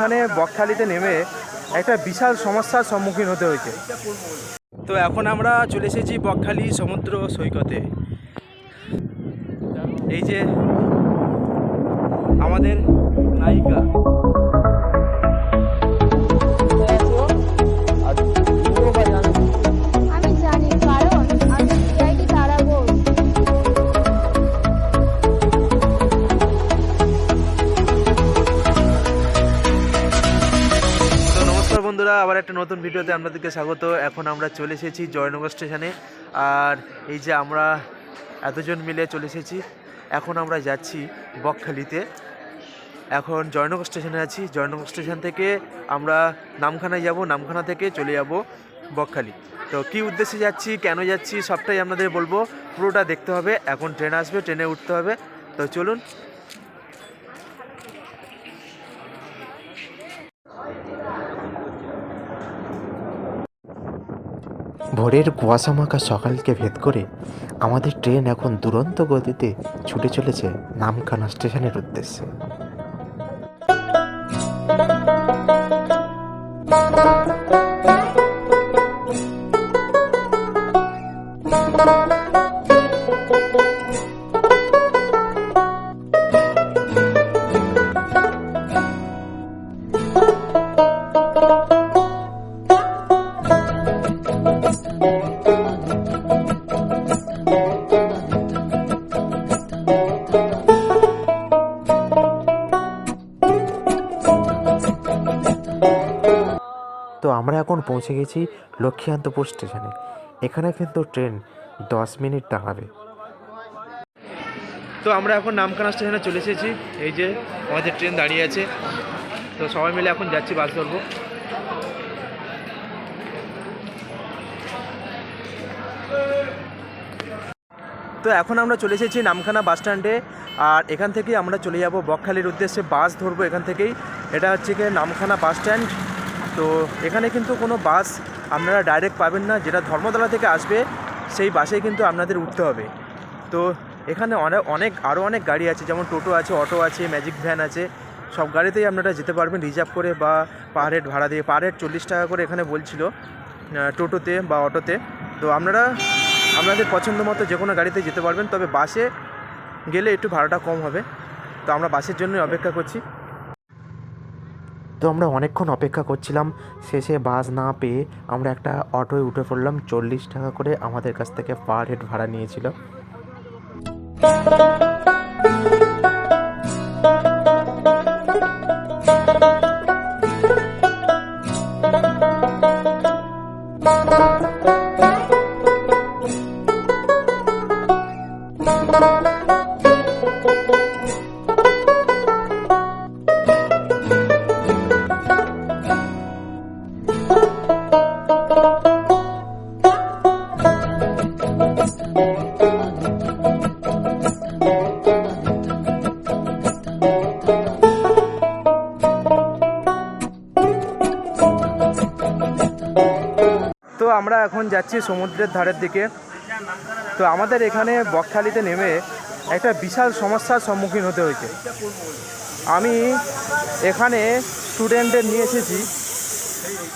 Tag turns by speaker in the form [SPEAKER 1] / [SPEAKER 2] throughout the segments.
[SPEAKER 1] এখানে বকখালিতে নেমে একটা বিশাল সমস্যার সম্মুখীন হতে হয়েছে। তো এখন আমরা চলে এসেছি বকখালি সমুদ্র সৈকতে। এই যে আমাদের নায়িকা। বন্ধুরা, আবার একটা নতুন ভিডিওতে আপনাদেরকে স্বাগত। এখন আমরা চলে এসেছি জয়নগর স্টেশনে। আর এই যে আমরা এতজন মিলে চলে এসেছি, এখন আমরা যাচ্ছি বকখালিতে। এখন জয়নগর স্টেশনে আছি। জয়নগর স্টেশন থেকে আমরা নামখানায় যাব, নামখানা থেকে চলে যাব বকখালি। তো কী উদ্দেশ্যে যাচ্ছি, কেন যাচ্ছি, সবটাই আপনাদের বলব। পুরোটা দেখতে হবে, এখন ট্রেন আসবে, ট্রেনে উঠতে হবে। তো চলুন
[SPEAKER 2] ভোরের কুয়াশা মাখা সকালকে ভেদ করে আমাদের ট্রেন এখন দুরন্ত গতিতে ছুটে চলেছে নামখানা স্টেশনের উদ্দেশ্যে। thank আমরা এখন পৌঁছে গেছি লক্ষ্মীকান্তপুর স্টেশনে। এখানে কিন্তু ট্রেন দশ মিনিট দাঁড়াবে
[SPEAKER 1] তো আমরা এখন নামখানা স্টেশনে চলে এসেছি। এই যে আমাদের ট্রেন দাঁড়িয়ে আছে। তো সবাই মিলে এখন যাচ্ছি বাস ধরবো। তো এখন আমরা চলে এসেছি নামখানা বাস স্ট্যান্ডে। আর এখান থেকেই আমরা চলে যাব বকখালির উদ্দেশ্যে বাস ধরবো এখান থেকেই। এটা হচ্ছে গিয়ে নামখানা বাস স্ট্যান্ড। তো এখানে কিন্তু কোনো বাস আপনারা ডাইরেক্ট পাবেন না। যেটা ধর্মতলা থেকে আসবে, সেই বাসে কিন্তু আপনাদের উঠতে হবে। তো এখানে অনেক অনেক আরও অনেক গাড়ি আছে, যেমন টোটো আছে, অটো আছে ম্যাজিক ভ্যান আছে। সব গাড়িতেই আপনারা যেতে পারবেন রিজার্ভ করে বা পার হেড ভাড়া দিয়ে। পার হেড চল্লিশ টাকা করে এখানে বলছিল টোটোতে বা অটোতে। তো আপনারা, আপনাদের পছন্দ মতো যে কোনো গাড়িতে যেতে পারবেন। তবে বাসে গেলে একটু ভাড়াটা কম হবে। তো আমরা বাসের জন্যই অপেক্ষা করছি।
[SPEAKER 2] তো আমরা অনেকক্ষণ অপেক্ষা করছিলাম, শেষে বাস না পেয়ে আমরা একটা অটোয় উঠে পড়লাম, চল্লিশ টাকা করে আমাদের কাছ থেকে পার হেড ভাড়া নিয়েছিল।
[SPEAKER 1] আমরা এখন যাচ্ছি সমুদ্রের ধারের দিকে। তো আমাদের এখানে বকখালিতে নেমে একটা বিশাল সমস্যার সম্মুখীন হতে হয়েছে। আমি এখানে স্টুডেন্টদের নিয়ে এসেছি।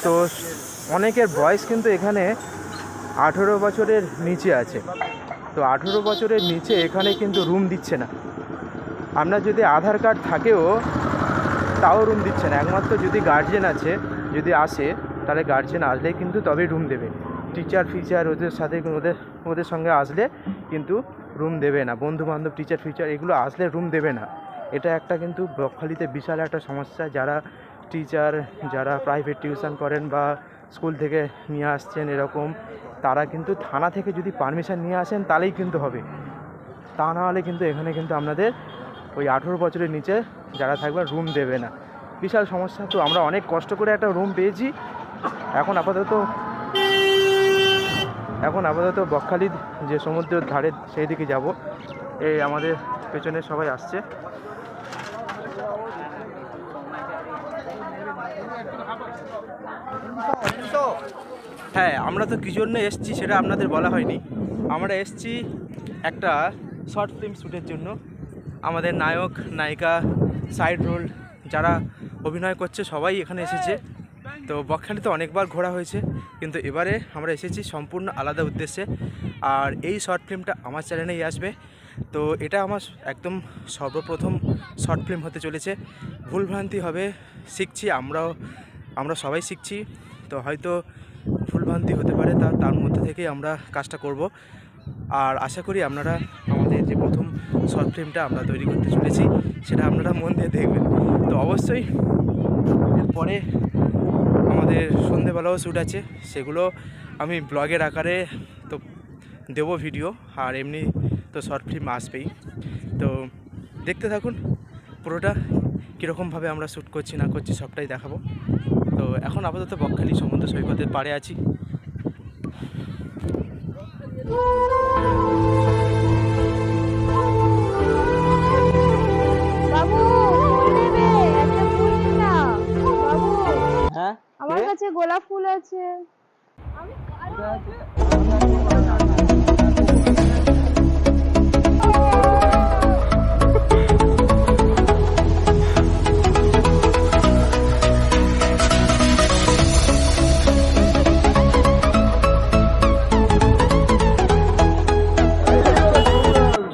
[SPEAKER 1] তো অনেকের বয়স কিন্তু এখানে আঠেরো বছরের নিচে আছে। তো আঠেরো বছরের নিচে এখানে কিন্তু রুম দিচ্ছে না। আপনার যদি আধার কার্ড থাকেও, তাও রুম দিচ্ছে না। একমাত্র যদি গার্জেন আছে, যদি আসে তাহলে গার্জেন আসলেই কিন্তু তবেই রুম দেবে। টিচার ফিচার ওদের সাথে ওদের ওদের সঙ্গে আসলে কিন্তু রুম দেবে না। বন্ধু বান্ধব টিচার ফিচার এগুলো আসলে রুম দেবে না। এটা একটা কিন্তু বকখালিতে বিশাল একটা সমস্যা। যারা টিচার যারা প্রাইভেট টিউশন করেন বা স্কুল থেকে নিয়ে আসছেন এরকম, তারা কিন্তু থানা থেকে যদি পারমিশন নিয়ে আসেন, তাহলেই কিন্তু হবে। তা না হলে কিন্তু এখানে কিন্তু আপনাদের ওই আঠেরো বছরের নিচে যারা থাকবে রুম দেবে না। বিশাল সমস্যা। তো আমরা অনেক কষ্ট করে একটা রুম পেয়েছি। এখন আপাতত এখন আপাতত বকখালির যে সমুদ্রের ধারে সেই দিকে যাব। এই আমাদের পেছনে সবাই আসছে। হ্যাঁ আমরা তো কী জন্য এসছি সেটা আপনাদের বলা হয়নি। আমরা এসছি একটা শর্ট ফিল্ম শ্যুটের জন্য। আমাদের নায়ক, নায়িকা, সাইড রোল যারা অভিনয় করছে সবাই এখানে এসেছে। তো বকখালিতে অনেকবার ঘোরা হয়েছে, কিন্তু এবারে আমরা এসেছি সম্পূর্ণ আলাদা উদ্দেশ্যে। আর এই শর্ট ফিল্মটা আমার চ্যানেলেই আসবে। তো এটা আমার একদম সর্বপ্রথম শর্ট ফিল্ম হতে চলেছে। ভুলভ্রান্তি হবে, শিখছি আমরাও, আমরা সবাই শিখছি। তো হয়তো ভুলভ্রান্তি হতে পারে, তা, তার মধ্যে থেকেই আমরা কাজটা করব। আর আশা করি আপনারা আমাদের যে প্রথম শর্ট ফিল্মটা আমরা তৈরি করতে চলেছি, সেটা আপনারা মন দিয়ে দেখবেন। তো অবশ্যই এরপরে আমাদের সন্ধেবেলাও শ্যুট আছে, সেগুলো আমি ব্লগের আকারে তো দেবো ভিডিও আর এমনি তো শর্ট ফিল্ম আসবেই। তো দেখতে থাকুন, পুরোটা কীরকমভাবে আমরা শ্যুট করছি, না করছি, সবটাই দেখাবো। তো এখন আপাতত বকখালি সমুদ্র সৈকতের পাড়ে আছি।
[SPEAKER 3] আছে।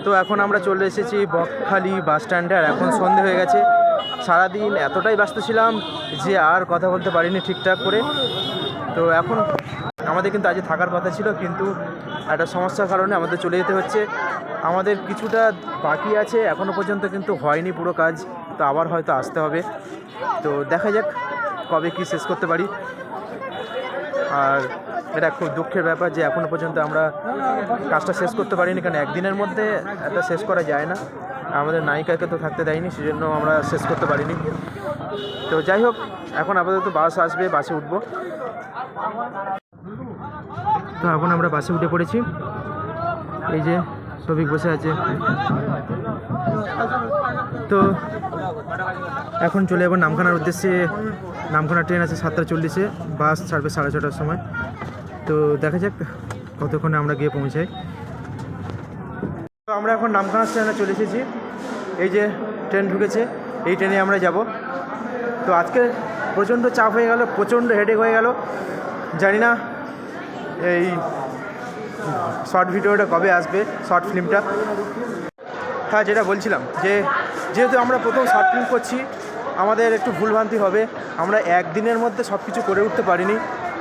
[SPEAKER 1] তো এখন আমরা চলে এসেছি বকখালি বাস স্ট্যান্ডে আর এখন সন্ধে হয়ে গেছে। সারাদিন এতটাই ব্যস্ত ছিলাম যে আর কথা বলতে পারিনি ঠিকঠাক করে। তো এখন আমাদের কিন্তু আজকে থাকার কথা ছিল, কিন্তু একটা সমস্যার কারণে আমাদের চলে যেতে হচ্ছে। আমাদের কিছুটা বাকি আছে এখনও পর্যন্ত কিন্তু হয়নি পুরো কাজ, তো আবার হয়তো আসতে হবে। তো দেখা যাক কবে কি শেষ করতে পারি। আর এটা খুব দুঃখের ব্যাপার যে এখনও পর্যন্ত আমরা কাজটা শেষ করতে পারিনি, কারণ একদিনের মধ্যে এটা শেষ করা যায় না। আমাদের নায়িকাকে তো থাকতে দেয়নি, সেজন্য আমরা শেষ করতে পারিনি। তো যাই হোক, এখন আপাতত বাস আসবে, বাসে উঠবো। তো এখন আমরা বাসে উঠে পড়েছি। এই যে সবিক বসে আছে। তো এখন চলে যাব নামখানার উদ্দেশ্যে। নামখানা ট্রেন আছে সাতটা চল্লিশে, বাস ছাড়বে সাড়ে ছটার সময়। তো দেখা যাক কতক্ষণে আমরা গিয়ে পৌঁছাই। তো আমরা এখন নামখানা স্টেশনে চলে এসেছি। এই যে ট্রেন ঢুকেছে, এই ট্রেনে আমরা যাব। তো আজকে প্রচণ্ড চাপ হয়ে গেল, প্রচণ্ড হেডেক হয়ে গেল। জানি না এই শর্ট ভিডিওটা কবে আসবে, শর্ট ফিল্মটা। হ্যাঁ যেটা বলছিলাম যে, যেহেতু আমরা প্রথম শর্ট ফিল্ম করছি, আমাদের একটু ভুলভ্রান্তি হবে। আমরা একদিনের মধ্যে সব কিছু করে উঠতে পারিনি।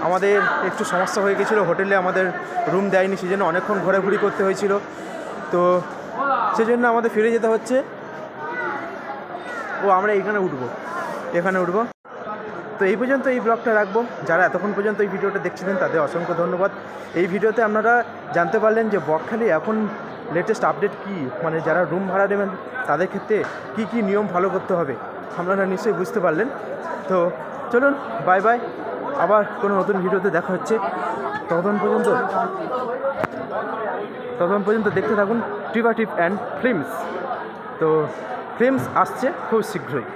[SPEAKER 1] আমাদের একটু সমস্যা হয়ে গেছিল, হোটেলে আমাদের রুম দেয়নি সেই জন্য অনেকক্ষণ ঘোরাঘুরি করতে হয়েছিল। তো সেজন্য আমাদের ফিরে যেতে হচ্ছে। ও, আমরা এখানে উঠবো। এখানে উঠবো। তো এই পর্যন্ত এই ব্লগটা রাখব। যারা এতক্ষণ পর্যন্ত এই ভিডিওটা দেখছিলেন, তাদের অসংখ্য ধন্যবাদ। এই ভিডিওতে আপনারা জানতে পারলেন যে বকখালি এখন লেটেস্ট আপডেট কি? মানে যারা রুম ভাড়া দেবেন তাদের ক্ষেত্রে কি কি নিয়ম ফলো করতে হবে? আপনারা নিশ্চয়ই বুঝতে পারলেন। তো চলুন বাই বাই আবার কোনো নতুন ভিডিওতে দেখা হচ্ছে। ততক্ষণ পর্যন্ত ততক্ষণ পর্যন্ত দেখতে থাকুন টিপ অ্যান্ড ফিল্মস তো ফিল্মস আসছে খুব শীঘ্রই।